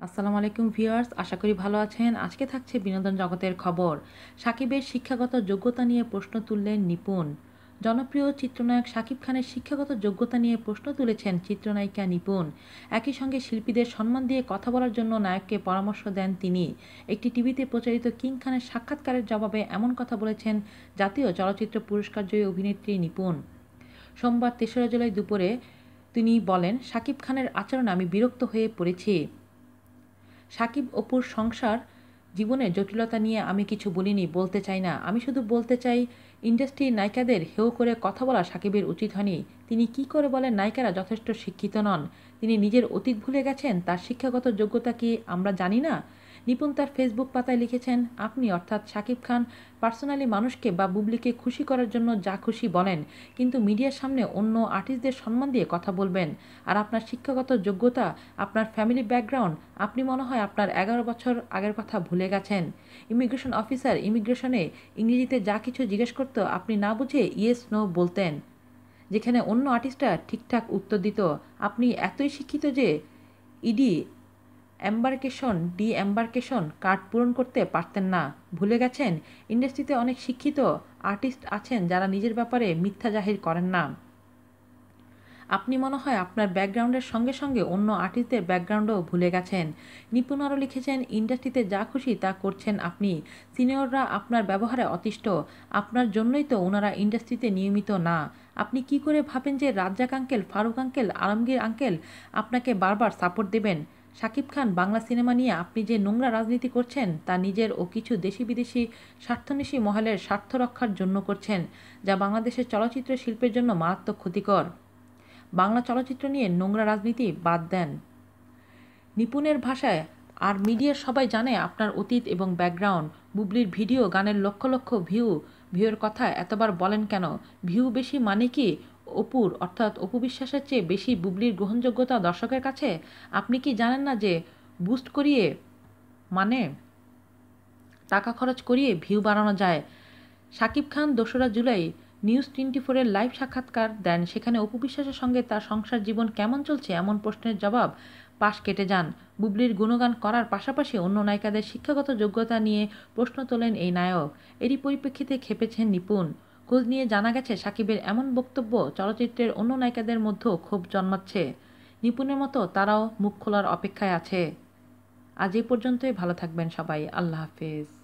আসসালামু আলাইকুম ভিউয়ার্স, আশা করি ভালো আছেন। আজকে থাকছে বিনোদন জগতের খবর। সাকিবের শিক্ষাগত যোগ্যতা নিয়ে প্রশ্ন তুললেন নিপুণ। জনপ্রিয় চিত্রনায়ক শাকিব খানের শিক্ষাগত যোগ্যতা নিয়ে প্রশ্ন তুলেছেন চিত্রনায়িকা নিপুণ। একই সঙ্গে শিল্পীদের সম্মান দিয়ে কথা বলার জন্য নায়ককে পরামর্শ দেন তিনি। একটি টিভিতে প্রচারিত কিং খানের সাক্ষাৎকারের জবাবে এমন কথা বলেছেন জাতীয় চলচ্চিত্র পুরস্কারজয়ী অভিনেত্রী নিপুণ। সোমবার তেসরা জুলাই দুপুরে তিনি বলেন শাকিব খানের আচরণে আমি বিরক্ত হয়ে পড়েছি। সাকিব অপুর সংসার জীবনে জটিলতা নিয়ে আমি কিছু বলিনি, বলতে চাই না। আমি শুধু বলতে চাই ইন্ডাস্ট্রির নায়িকাদের হেউ করে কথা বলা সাকিবের উচিত হয়নি। তিনি কি করে বলেন, নায়িকারা যথেষ্ট শিক্ষিত নন। তিনি নিজের অতীত ভুলে গেছেন, তার শিক্ষাগত যোগ্যতা কি আমরা জানি না? নিপুণ তার ফেসবুক পাতায় লিখেছেন, আপনি অর্থাৎ শাকিব খান পার্সোনালি মানুষকে বা বুবলিকে খুশি করার জন্য যা খুশি বলেন, কিন্তু মিডিয়ার সামনে অন্য আর্টিস্টদের সম্মান দিয়ে কথা বলবেন। আর আপনার শিক্ষাগত যোগ্যতা, আপনার ফ্যামিলি ব্যাকগ্রাউন্ড, আপনি মনে হয় আপনার এগারো বছর আগের কথা ভুলে গেছেন। ইমিগ্রেশন অফিসার, ইমিগ্রেশনে ইংরেজিতে যা কিছু জিজ্ঞেস করতো আপনি না বুঝে ইয়েস, নো বলতেন। যেখানে অন্য আর্টিস্টরা ঠিকঠাক উত্তর দিত। আপনি এতই শিক্ষিত যে, ED embarkation disembarkation card পূরণ করতে পারতেন না। ভুলে গেছেন? ইন্ডাস্ট্রিতে অনেক শিক্ষিত আর্টিস্ট আছেন যারা নিজের ব্যাপারে মিথ্যা জাহির করেন না। আপনি মনে হয় আপনার ব্যাকগ্রাউন্ডের সঙ্গে সঙ্গে অন্য আর্টিস্টদের ব্যাকগ্রাউন্ডও ভুলে গেছেন। নিপুণ আরও লিখেছেন, ইন্ডাস্ট্রিতে যা খুশি তা করছেন আপনি। সিনিয়ররা আপনার ব্যবহারে অতিষ্ঠ। আপনার জন্যই তো ওনারা ইন্ডাস্ট্রিতে নিয়মিত না। আপনি কি করে ভাবেন যে Razzak uncle, Farooq uncle, Alamgir uncle আপনাকে বারবার সাপোর্ট দেবেন? শাকিব খান বাংলা সিনেমা নিয়ে আপনি যে নোংরা রাজনীতি করছেন, তা নিজের ও কিছু দেশি বিদেশি স্বার্থনিশী মহলের স্বার্থ রক্ষার জন্য করছেন, যা বাংলাদেশের চলচ্চিত্র শিল্পের জন্য মারাত্মক ক্ষতিকর। বাংলা চলচ্চিত্র নিয়ে নোংরা রাজনীতি বাদ দেন। নিপুণের ভাষায়, আর মিডিয়ার সবাই জানে আপনার অতীত এবং ব্যাকগ্রাউন্ড। বুবলির ভিডিও গানের লক্ষ লক্ষ ভিউ, ভিউয়ের কথা এতবার বলেন কেন? ভিউ বেশি মানে কি? অপুর, অর্থাৎ অপু বিশ্বাসের চেয়ে বেশি বুবলির গ্রহণযোগ্যতা দর্শকের কাছে? আপনি কি জানেন না যে বুস্ট করিয়ে মানে টাকা খরচ করিয়ে ভিউ বাড়ানো যায়? শাকিব খান দোসরা জুলাই নিউজ টোয়েন্টি ফোরের লাইভ সাক্ষাৎকার দেন, সেখানে অপু বিশ্বাসের সঙ্গে তার সংসার জীবন কেমন চলছে এমন প্রশ্নের জবাব পাশ কেটে যান। বুবলির গুণগান করার পাশাপাশি অন্য নায়িকাদের শিক্ষাগত যোগ্যতা নিয়ে প্রশ্ন তোলেন এই নায়ক। এরই পরিপ্রেক্ষিতে খেপেছেন নিপুণ। খোঁজ নিয়ে জানা গেছে, সাকিবের এমন বক্তব্য চলচ্চিত্রের অন্য নায়িকাদের মধ্যেও ক্ষোভ জন্মাচ্ছে। নিপুণের মতো তারাও মুখ খোলার অপেক্ষায় আছে। আজ এই পর্যন্তই, ভালো থাকবেন সবাই। আল্লাহ হাফেজ।